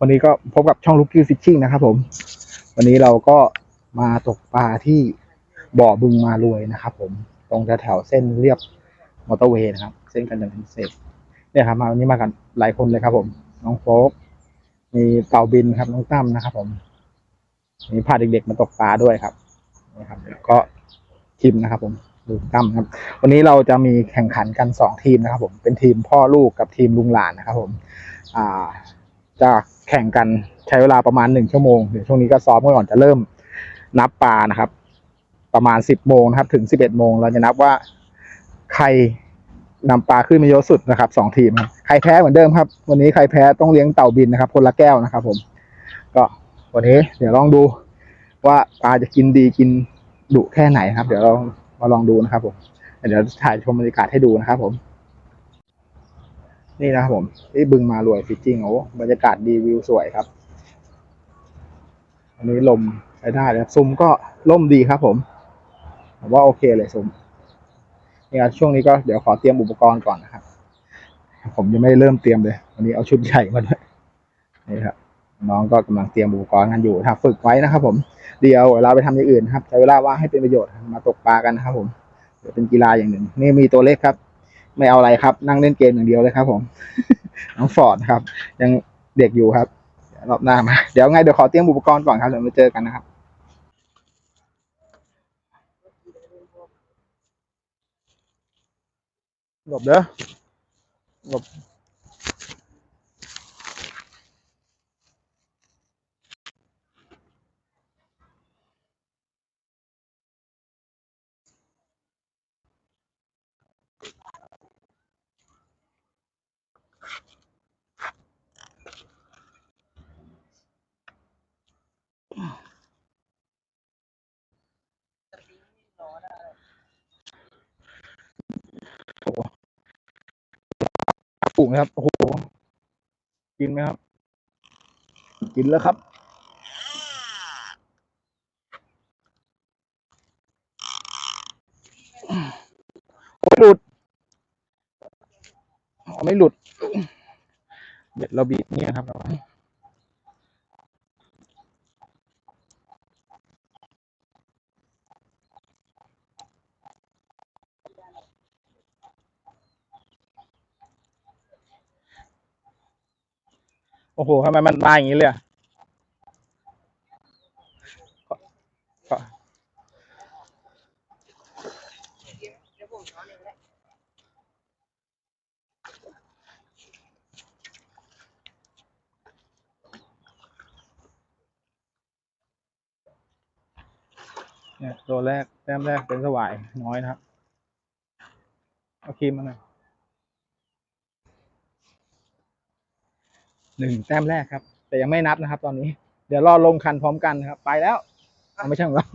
วันนี้ก็พบกับช่องลูกกี้ฟิชชิ่งนะครับผม วันนี้เราก็มาตกปลาที่บ่อบึงมารวยนะครับผม ตรงแถวเส้นเรียบมอเตอร์เวย์นะครับ เส้นกันดารพิเศษเนี่ยครับมาวันนี้มากันหลายคนเลยครับผม น้องโฟกมีเต่าบินครับ น้องตั้มนะครับผมมีพาเด็กๆมาตกปลาด้วยครับนะครับแล้วก็ทีมนะครับ ผมลูกตั้มครับ วันนี้เราจะมีแข่งขันกันสองทีมนะครับ ผมเป็นทีมพ่อลูกกับทีมลุงหลานนะครับ ผม อ่าจะ แข่งกันใช้เวลาประมาณหนึ่งชั่วโมงเดี๋ยวช่วงนี้ก็ซ้อมก่อนจะเริ่มนับปลานะครับ ประมาณสิบโมงนะครับถึงสิบเอ็ดโมงเราจะนับว่าใครนำปลาขึ้นมาเยอะสุดนะครับสองทีมใครแพ้เหมือนเดิมครับ วันนี้ใครแพ้ต้องเลี้ยงเต่าบินนะครับ คนละแก้วนะครับ ผม ก็วันนี้เดี๋ยวลองดูว่าปลาจะกินดีกินดุแค่ไหนครับ เดี๋ยวเรามาลองดูนะครับผมเดี๋ยวถ่ายชมบรรยากาศให้ดูนะครับผม นี่นะครับผมที่บึงมารวยฟิชชิ่งโอ้บรรยากาศดีวิวสวยครับ อันนี้ลมใช้ได้เลยครับซุ้มก็ล่มดีครับผมผมว่าโอเคเลยซุ้มนี่ครับช่วงนี้ก็เดี๋ยวขอเตรียมอุปกรณ์ก่อนนะครับ ผมยังไม่ได้เริ่มเตรียมเลย วันนี้เอาชุดใหญ่มาด้วยนี่ครับน้องก็กำลังเตรียมอุปกรณ์กันอยู่ถ้าฝึกไว้นะครับ ผมเดี๋ยวเราไปทำอย่างอื่นครับใช้เวลาว่างให้เป็นประโยชน์มาตกปลากันนะครับ ผมเดี๋ยวเป็นกีฬาอย่างหนึ่งนี่มีตัวเล็กครับ ไม่เอาอะไรครับ นั่งเล่นเกมอย่างเดียวเลยครับ ผมน้องฟอร์ดครับ ยังเด็กอยู่ครับเดี๋ยวรอบหน้ามา เดี๋ยวไงเดี๋ยวขอเตรียมอุปกรณ์ก่อนครับเดี๋ยวมาเจอกันนะครับหลบเด้อหลบ งนะครับ โอ้โห กินไหมครับ กินแล้วครับ โอ้ยหลุดอ๋อไม่หลุด เด็ดเราบีบเนี่ยครับ โอ้โหทำไมมันมาอย่างนี้เลยอะเนี่ยตัวแรกแต้มแรกเป็นสวายน้อยนะครับ เอาครีมมาหน่อย หนึ่งแต้มแรกครับ แต่ยังไม่นับนะครับ ตอนนี้ เดี๋ยวรอลงคันพร้อมกันครับ ไปแล้วเอาไม่ใช่ของเรา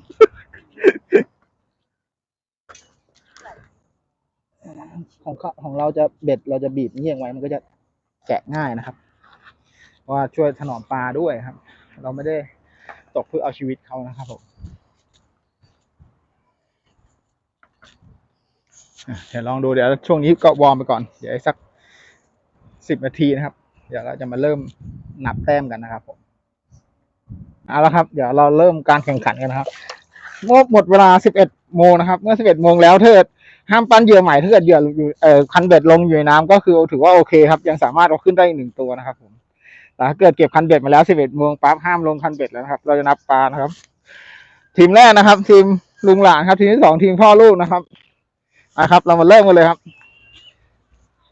ของเขาของเราจะเบ็ดเราจะบีบเงี่ยงไว้มันก็จะแกะง่ายนะครับว่าช่วยถนอมปลาด้วยครับ เราไม่ได้ตกเพื่อเอาชีวิตเขานะครับผมเดี๋ยวลองดูเดี๋ยวช่วงนี้ก็วอร์มไปก่อน เดี๋ยวสักสิบนาทีนะครับ ดี๋ยวเราจะมาเริ่มนับแต้มกันนะครับผมเอาละครับ เดี๋ยวเราเริ่มการแข่งขันกันนะครับเมื่อหมดเวลาสิบเอ็ดโมงนะครับ เมื่อสิบเอ็ดโมงแล้วเถิดห้ามปั้นเหยื่อใหม่ถ้าเกิดเหยื่ออยู่เอ่อคันเบ็ดลงอยู่ในน้ำก็คือถือว่าโอเคครับ ยังสามารถเอาขึ้นได้อีกหนึ่งตัวนะครับ ผมแต่ถ้าเกิดเก็บคันเบ็ดมาแล้วสิบเอ็ดโมงปั๊บห้ามลงคันเบ็ดแล้วนะครับ เราจะนับปลานะครับ ทีมแรกนะครับ ทีมลุงหลานครับ ทีมที่สองทีมพ่อลูกนะครับนะครับ เรามาเริ่มกันเลยครับ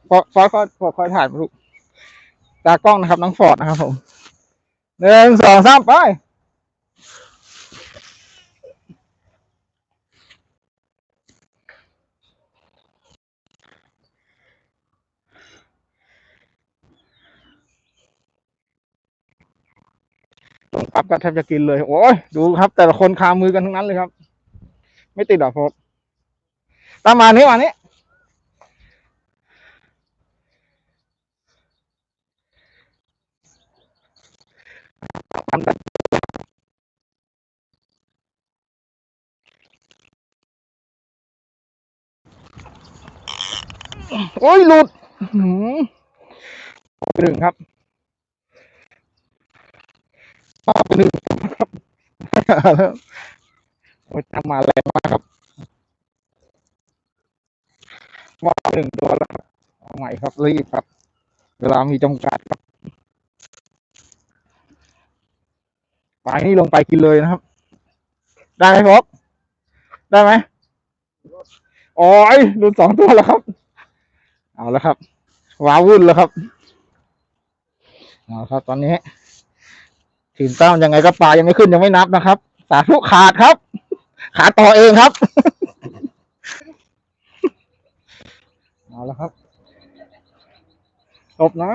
ฟอร์ดฟอร์ดฟอร์ดฟอร์ดคอยถ่ายมาลูก ตากล้องนะครับน้องฟอร์ดนะครับผมหนึ่งสองสามไปลงปั๊บก็แทบจะกินเลย โอ้ยดูครับ แต่ละคนคามือกันทั้งนั้นเลยครับ ไม่ติดหรอกโฟกตามมานี้มานี้ โอ้ย หลุดหนึ่งครับป้าไปหนึ่งตัวครับโอ้ยทำมาแรงมากครับว่าหนึ่งตัวแล้วครับเอาใหม่ครับรีบครับ เวลามีจำกัดครับ ปลายนี่ลงไปกินเลยนะครับ ได้ไหมพบได้ไหมโอ้ยรุนสองตัวแล้วครับ เอาแล้วครับว้าวุ่นแล้วครับเอาครับตอนนี้ทีมเต้ายังไงก็ปลายังไม่ขึ้นยังไม่นับนะครับ สาธุขาดครับ ขาดต่อเองครับเอาแล้วครับจบนะ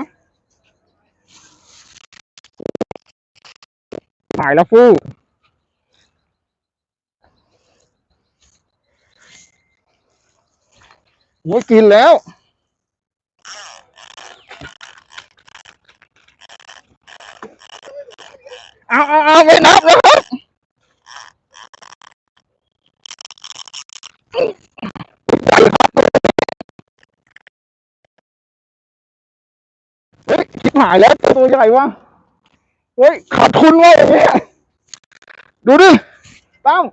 หายแล้วฟู่โอ้ยกินแล้ว เอาเอาเอาไม่นับแล้วครับเฮ้ยชิบหายแล้วตัวใหญ่วะ เฮ้ยขาดทุนเลยอย่างเงี้ยดูดิตั้ม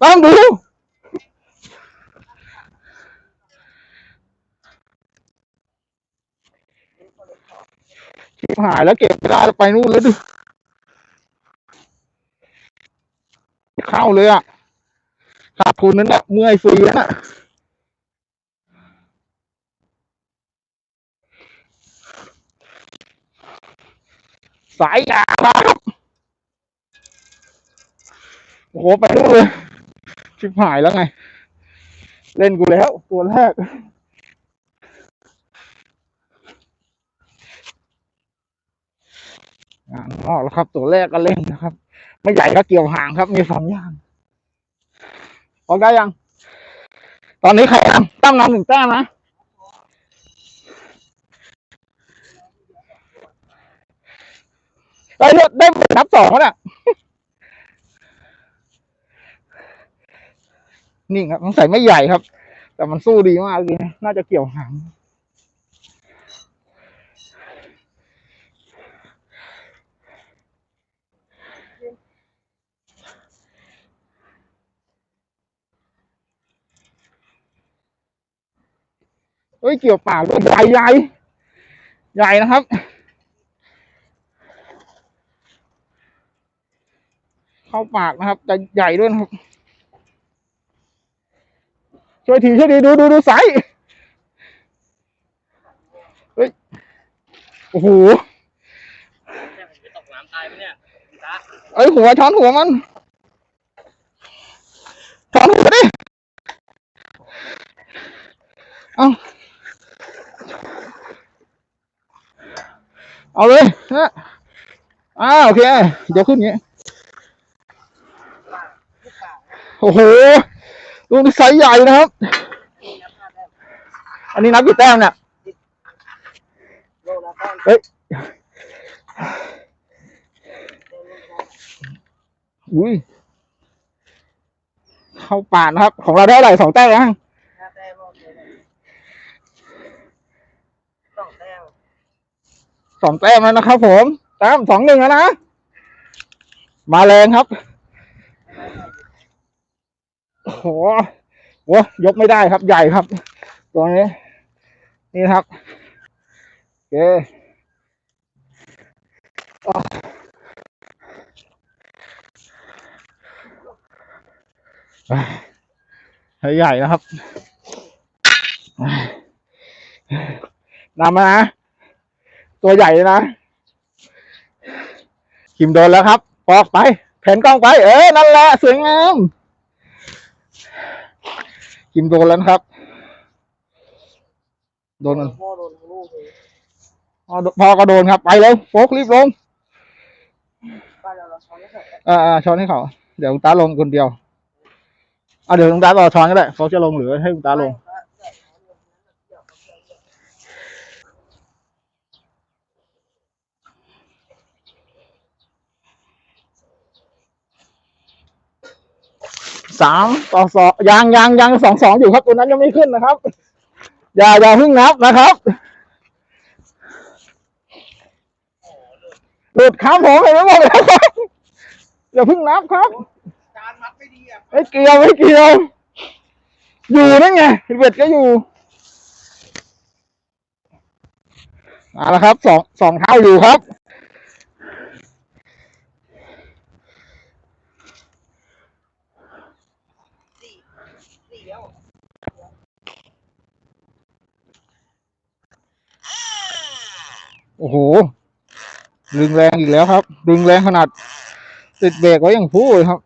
ตั้มดูหายแล้วเก็บเวลาไปนู่นแล้วดูเข้าเลยอะขาดทุนนั่นแหละเมื่อยฟรีน่ะ สายยางมาครับโอ้โหไปนู่นเลยชิบหายแล้วไง เล่นกูแล้ว ตัวแรกงานออกแล้วครับ ตัวแรกก็เล่นนะครับ ไม่ใหญ่ก็เกี่ยวหางครับ มีสองอย่างออกได้ยัง ตอนนี้ใครตั้มนำหนึ่งแต้มนะ ได้เลือกได้นับสองแล้วน่ะนี่ครับต้องใส่ไม่ใหญ่ครับ แต่มันสู้ดีมากเลยน่าจะเกี่ยวหางเฮ้ยเกี่ยวป่ากด้วยใหญ่ใหญ่ใหญ่นะครับ เข้าปากนะครับแต่ใหญ่ด้วยนะครับ ช่วยทีช่วยดีดูดูดูไซส์เฮ้ยโอ้โหไปตกน้ำตายไหมเนี่ยคุณตาเอ้ยหัวช้อนหัวมันช้อนหัวดิเอาเอาเลยนะอ่าโอเคเดี๋ยวขึ้นอย่างงี้ โอ้โหดูนี่ไซส์ใหญ่นะครับ อันนี้นับกี่แต้มเนี่ยเฮ้ยอุ้ยเข้าป่านนะครับ ของเราได้เท่าไหร่สองแต้มยังสองแต้มสองแต้มแล้วนะครับผมแต้มสองหนึ่งแล้วนะ มาแรงครับ โอ้โหยกไม่ได้ครับใหญ่ครับ ตัวนี้ นี่ครับโอเคอะอ่ให้ใหญ่นะครับนำมานะ ตัวใหญ่นะคิมโดนแล้วครับปอกไปแผ่นกล้องไป เออ นั่นแหละ สวยงาม คิมโดนแล้วนะครับ โดนมันพ่อโดนทั้งลูกเลยพอพอก็โดนครับ ไปเลยโฟกรีบลงบ้านเราเราช้อนไม่ใส่อ่าอ่าช้อนให้เขาเดี๋ยวลุงตาลงคนเดียวอ่าเดี๋ยวลุงตาต่อช้อนก็ได้โฟกจะลงหรือให้ลุงตาลง สามต่อสองยังยังยังสองสองอยู่ครับตัวนั้นยังไม่ขึ้นนะครับ อย่าอย่าเพิ่งนับนะครับหลุดครับผมเห็นไหมบอกแล้วครับอย่าเพิ่งนับครับจานมัดไม่ดีอะไม่เกี่ยวไม่เกี่ยว อยู่นั่นไงเบ็ดก็อยู่เอาละครับสองสองเท่าอยู่ครับ โอ้โห ดึงแรงอีกแล้วครับ ดึงแรงขนาด ติดเบรกไว้อย่างพูเลยครับ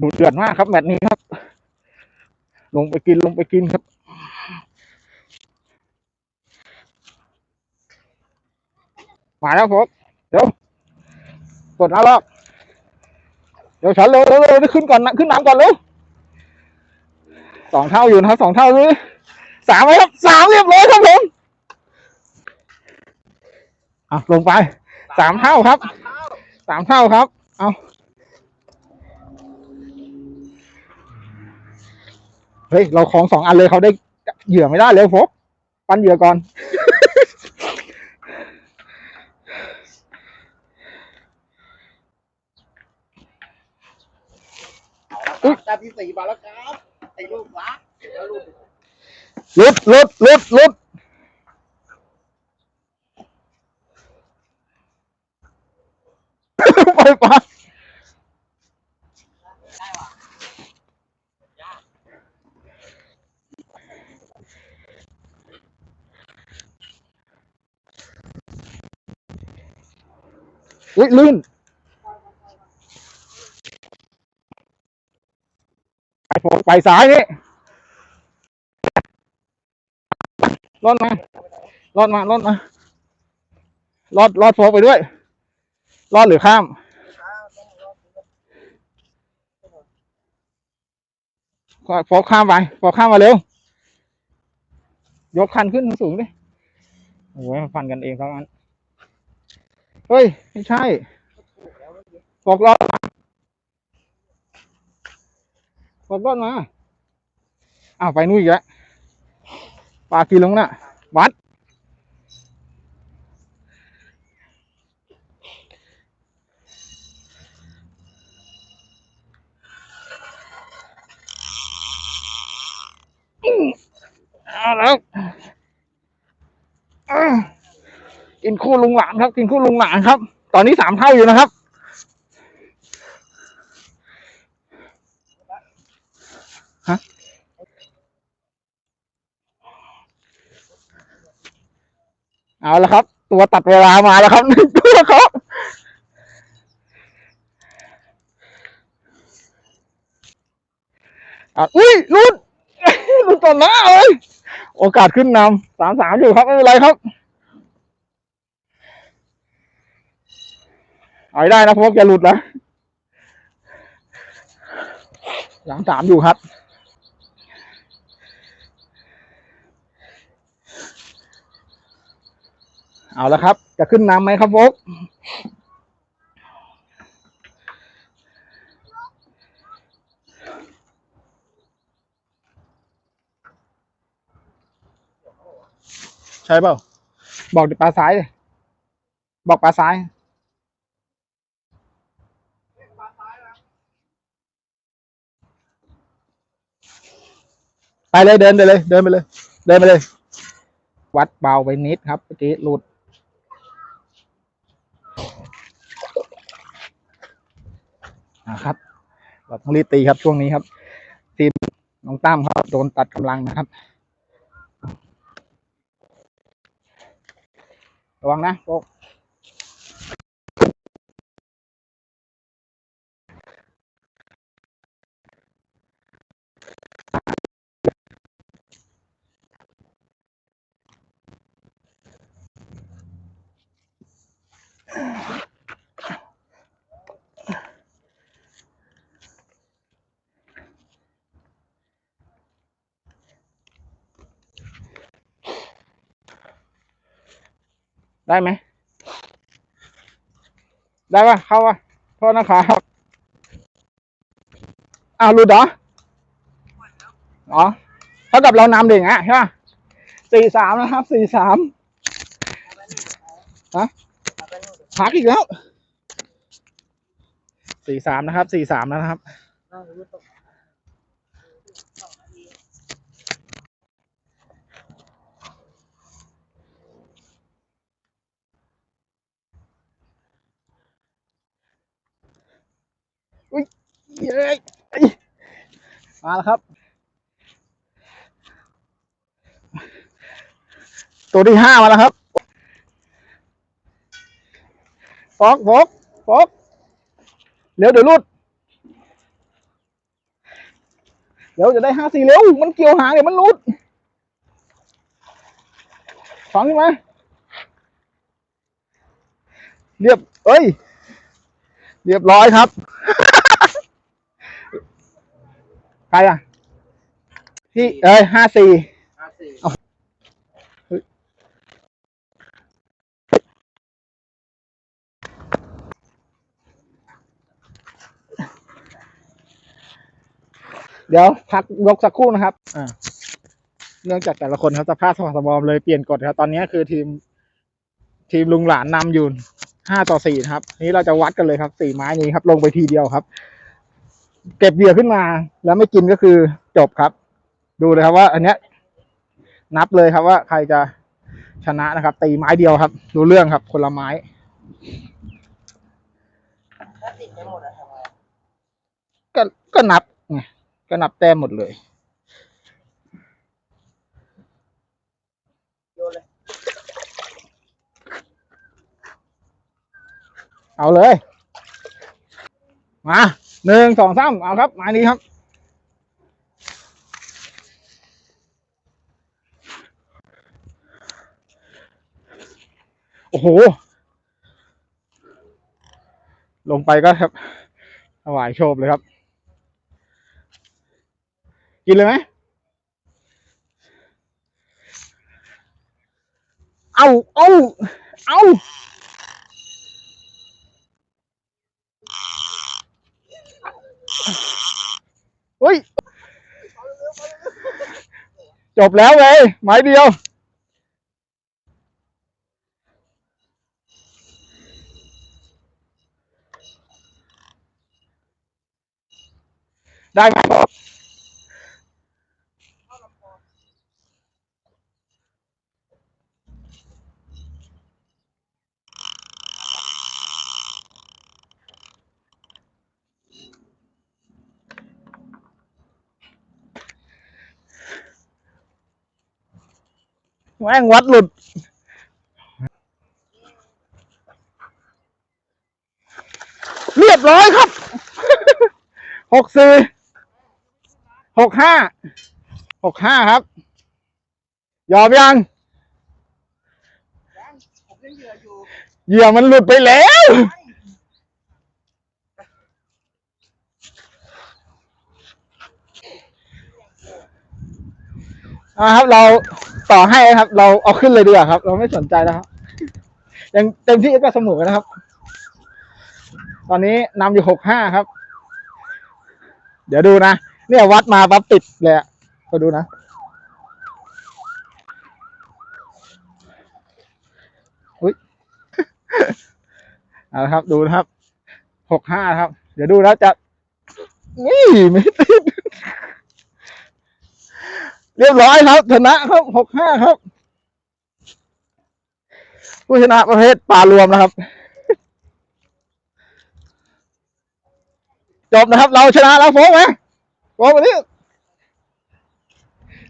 ดูเดือดมากครับแมตช์นี้ครับ ลงไปกินลงไปกินครับ มาแล้วผมเดี๋ยวกดแล้วรอบเดี๋ยวฉันเร็วเร็วเร็วขึ้นก่อนนะขึ้นน้ำก่อนเร็วสองเท่าอยู่นะครับสองเท่าเลยสามไหมครับสามเรียบร้อยครับผมเอะลงไปสามเท่าครับสามเท่าครับ เอาเฮ้ยเราของสองอันเลยเขาได้เหยื่อไม่ได้เลยโฟกปั้นเหยื่อก่อน อุ๊ยจานที่สี่มาแล้วครับไอ้ลูกรักแล้วลูกลุดลุดลุดลุดไปปะอุ้ยลื่น ไปโผล่ไปซ้ายนี่รอดมา รอดมา รอดมา รอด รอดโฟกไปด้วย รอดหรือข้าม โฟกข้ามไป โฟกข้ามมาเร็ว ยกคันขึ้นสูงดิ โอ้ยมาฟันกันเองเท่านั้น เฮ้ย ไม่ใช่โฟกรอด มาโฟกรอดมาอ้าวไปนู่นอีกแล้วปลากินลงน่ะวัด เอาแล้วกินคู่ลุงหลานครับ กินคู่ลุงหลานครับ ตอนนี้สามเท่าอยู่นะครับ ฮะเอาละครับ ตัวตัดเวลามาแล้วครับหนึ่งตัวครับอุ้ยลุ้นลุ้นต่อหน้าเลยโอกาสขึ้นนำสามสามอยู่ครับไม่เป็นไรครับเอาได้นะพวกอย่าหลุดนะสามสามอยู่ครับ เอาละครับ จะขึ้นนำไหมครับโฟกใช่เปล่า บอกปลาซ้ายดิบอกปลาซ้ายไปเลยเดินไปเลย เดินไปเลย เดินไปเลย วัดเบาไปนิดครับเมื่อกี้หลุดะครับเราต้องรีบตีครับช่วงนี้ครับ ทีมน้องตั้มครับโดนตัดกำลังนะครับ ระวังนะโป๊ก ได้ไหม ได้ปะเข้าปะโทษนะครับอ้าวหลุดเหรออ๋อเท่ากับเรานำเด่งอะใช่ปะสี่สามนะครับสี่สามฮะพักอีกแล้วสี่สามนะครับสี่สามนะครับ เย้มาแล้วครับ ตัวที่ห้ามาแล้วครับฟอกฟอกฟอกเร็วเดี๋ยวรุดเดี๋ยวจะได้ห้าสี่เร็ว มันเกี่ยวหางเดี๋ยวมันรุดฟังขึ้นมาเรียบ เอ้ย เรียบร้อยครับ ใครอะ พี่เอ้ยห้าสี่ห้าสี่เดี๋ยวพักยกสักครู่นะครับ อ่า เนื่องจากแต่ละคนเขาจะพลาดสมองสมบอมเลยเปลี่ยนกฎครับ ตอนนี้คือทีม ทีมลุงหลานนำอยู่ห้าต่อสี่นะครับ นี้เราจะวัดกันเลยครับสี่ไม้นี้ครับ ลงไปทีเดียวครับ เก็บเหยื่อขึ้นมา แล้วไม่กินก็คือจบครับ ดูเลยครับว่า อันเนี้ย นับเลยครับว่าใครจะชนะนะครับ ตีไม้เดียวครับดูเรื่องครับ คนละไม้ถ้าติดไม่หมดอะทำไงก็ก็นับไงก็นับแต้มหมดเลยโยนเลยเอาเลย มา หนึ่งสองสามเอาครับมานี้ครับ โอ้โห ลงไปก็ครับถวายโชคเลยครับ กินเลยไหม เอาเอาเอา เฮ้ย จบแล้วเลยไม้เดียว ได้ไหม ม่งวัดหลุด เรียบร้อยครับ หกสี่หกห้า หกห้าครับ ยอมยังเหยื่ออยู่เหยื่อมันหลุดไปแล้วอ่าครับเรา ต่อให้ครับ เราเอาขึ้นเลยดีกว่าครับ เราไม่สนใจแล้วครับ ยังเต็มที่ก็เสมอนะครับ ตอนนี้นำอยู่หกห้าครับ เดี๋ยวดูนะเนี่ยวัดมาปั๊บติดเลยอะก็ดูนะอุ้ยเอาละครับ ดูนะครับหกห้าครับ เดี๋ยวดูแล้วจะนี่ไม่ติด เรียบร้อยครับ ชนะครับหกห้าครับ ผู้ชนะประเภทปลารวมนะครับ จบนะครับ เราชนะแล้วโฟกไหมโฟกมานี่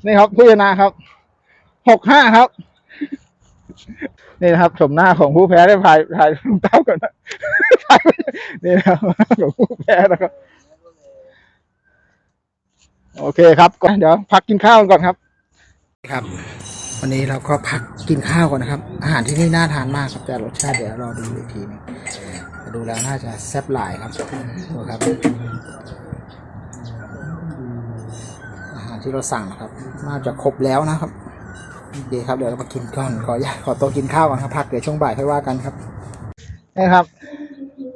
นี่ครับ ผู้ชนะครับหกห้าครับ นี่นะครับชมหน้าของผู้แพ้ได้ถ่ายถ่ายรองเท้าก่อนนะนี่นะครับของผู้แพ้นะครับ โอเคครับก็เดี๋ยวพักกินข้าวกันก่อนครับ ครับ วันนี้เราก็พักกินข้าวก่อนนะครับ อาหารที่นี่น่าทานมากครับแต่รสชาติเดี๋ยวรอดูอีกทีหนึงแต่ดูแล้วน่าจะแซ่บหลายครับดูครับ อาหารที่เราสั่งนะครับน่าจะครบแล้วนะครับโอเคครับเดี๋ยวเรามากินก่อนขออยากขอตัวกินข้าวก่อนครับพักเดี๋ยวช่วงบ่ายค่อยว่ากันครับนี่ครับ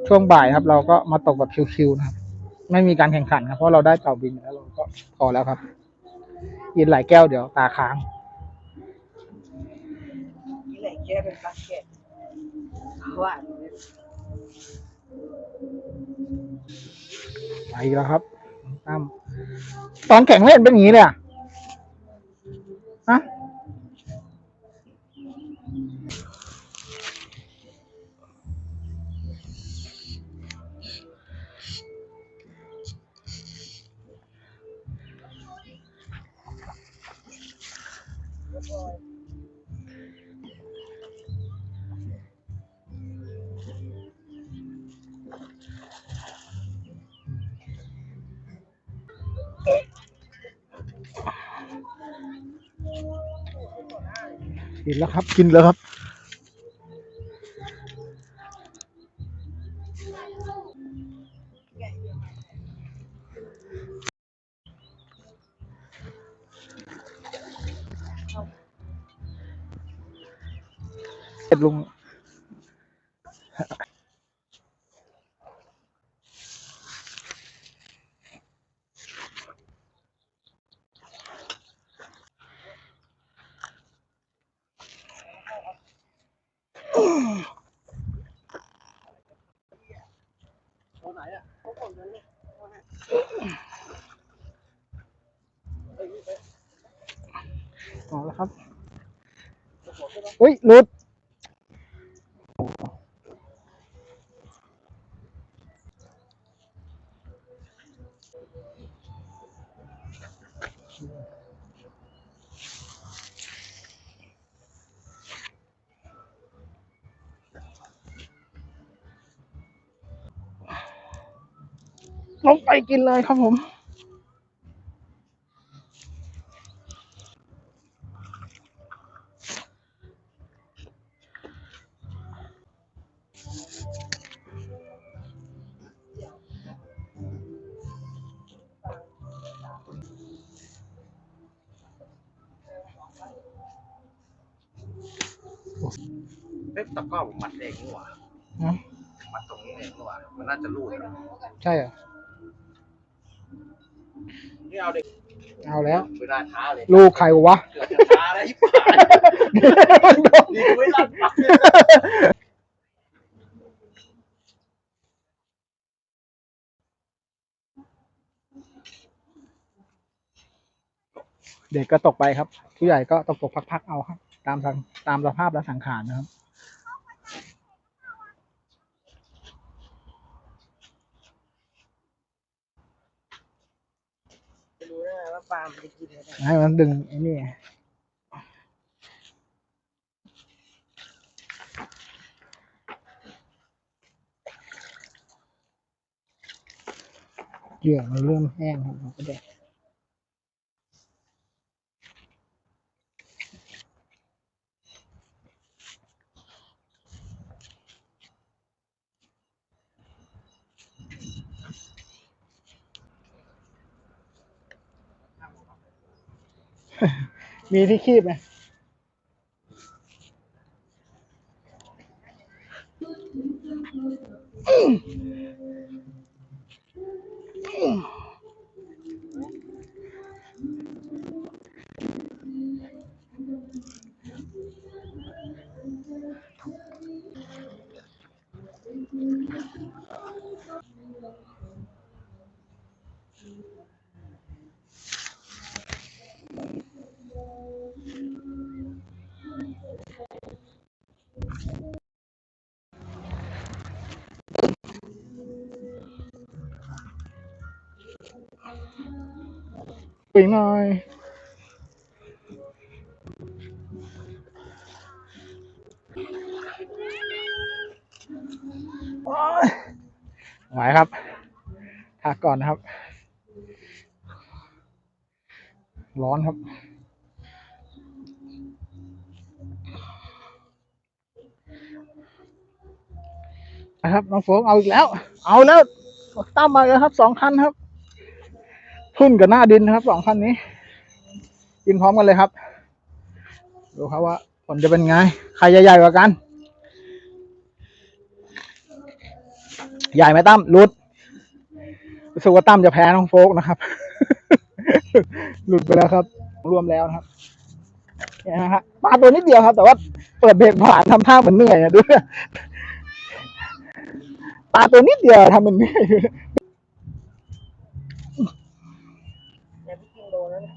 ช่วงบ่ายครับ เราก็มาตกแบบชิวๆนะครับ ไม่มีการแข่งขันครับเพราะเราได้เต่าบินแล้วเราก็พอแล้วครับกินหลายแก้วเดี๋ยวตาค้างนี่แหละแก้เป็นบาสเกตว่าไปแล้วครับตั้มตอนแข่งไม่เห็นเป็นอย่างนี้เลยอะฮะ กินแล้วครับ กินแล้วครับ ลงไปกินเลยครับผม เฮ้ยตะกร้อผมมัดเองนี่หว่าฮะมัดตรงนี้เองนี่หว่ามันน่าจะรูดนะใช่เหรอนี่เอาเด็กเอาแล้ว เวลาช้าเลยลูกใครวะ เกือบจะช้าแล้วไอ้ป่านดีเวลาปักเลยเด็กก็ตกไปครับผู้ใหญ่ก็ตกตกพักๆเอาครับ ตามทางตามสภาพและสังขารนะครับ จะรู้ได้ไงว่า ปลามันจะกินอะไรให้มันดึงไอ้นี่เหยื่อมันเริ่มแห้งครับเราก็ได้ มีที่คีบไหม หน่อยโอ๊ยไหวครับพักก่อนนะครับ ร้อนครับนะครับน้องโฟกเอาอีกแล้ว เอาแล้วตั้มมาแล้วครับสองคันครับ ทุ่นกับหน้าดินนะครับสองคันนี้ กินพร้อมกันเลยครับ ดูครับว่าผลจะเป็นไง ใครใหญ่กว่ากัน ใหญ่ไหมตั้มหลุดรู้สึกว่าตั้มจะแพ้น้องโฟกนะครับ หลุดไปแล้วครับ รวมแล้วนะครับเนี่ยนะฮะปลาตัวนิดเดียวครับ แต่ว่าเปิดเบรกผ่านทำท่าเหมือนเหนื่อยอะดูปลาตัวนิดเดียวทำเป็นเหนื่อย แต่พี่กินโดนแล้วเนี่ย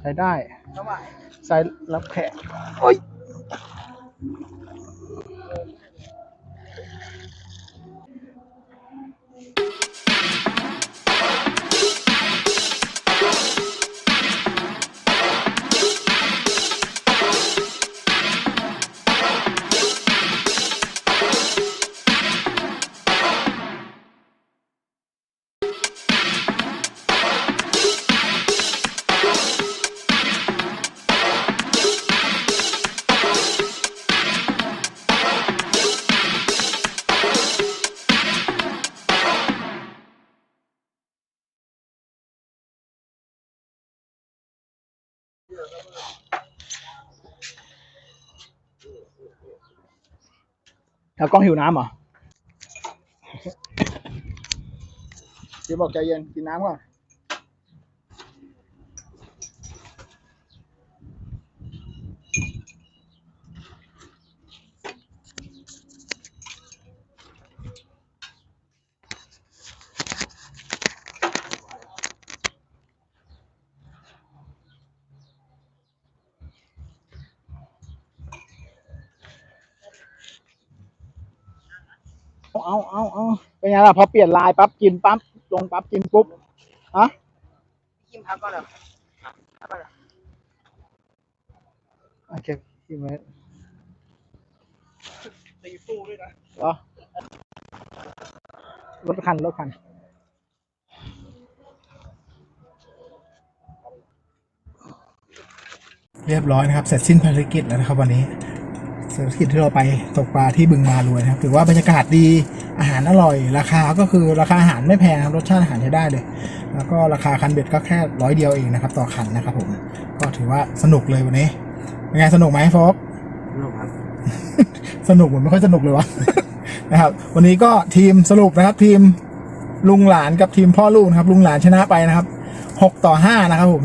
ใช้ได้เท่าไหร่ใส่รับแขกโอ้ย แล้วกล้องหิวน้ำเหรอเดี๋ยวบอกใจเย็น กินน้ำก่อน เอาเอาเอาเอาเป็น ไงล่ะพอเปลี่ยนลายปั๊บกินปั๊บลงปั๊บกินปุ๊บอะพี่กินพักก่อนเหรอพักก่อนเหรอโอเคกินไว้ตีฟูด้วยนะเหรอรถคันรถคันเรียบร้อยนะครับ เสร็จสิ้นภารกิจแล้วนะครับวันนี้ ภารกิจที่เราไปตกปลาที่บึงมารวยนะครับถือว่าบรรยากาศดีอาหารอร่อย ราคาก็คือราคาอาหารไม่แพงครับรสชาติอาหารใช้ได้เลย แล้วก็ราคาคันเบ็ดก็แค่ร้อยเดียวเองนะครับต่อคันนะครับผมก็ถือว่าสนุกเลยวันนี้เป็นไงสนุกไหมโฟกลูกครับ สนุกเหมือนไม่ค่อยสนุกเลยวะนะครับ วันนี้ก็ทีมสรุปนะครับ ทีมลุงหลานกับทีมพ่อลูกนะครับ ลุงหลานชนะไปนะครับหกต่อห้านะครับผม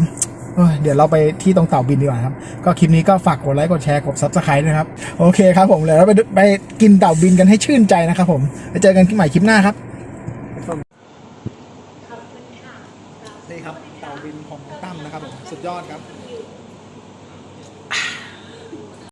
เดี๋ยวเราไปที่ตรงเต่าบินดีกว่าครับ ก็คลิปนี้ก็ฝากกดไลค์กดแชร์กดซับสไครต์นะครับ โอเคครับผมเดี๋ยวเราไปไปกินเต่าบินกันให้ชื่นใจนะครับผมไปเจอกันใหม่คลิปหน้าครับนี่ครับเต่าบินของตั้มนะครับผมสุดยอดครับ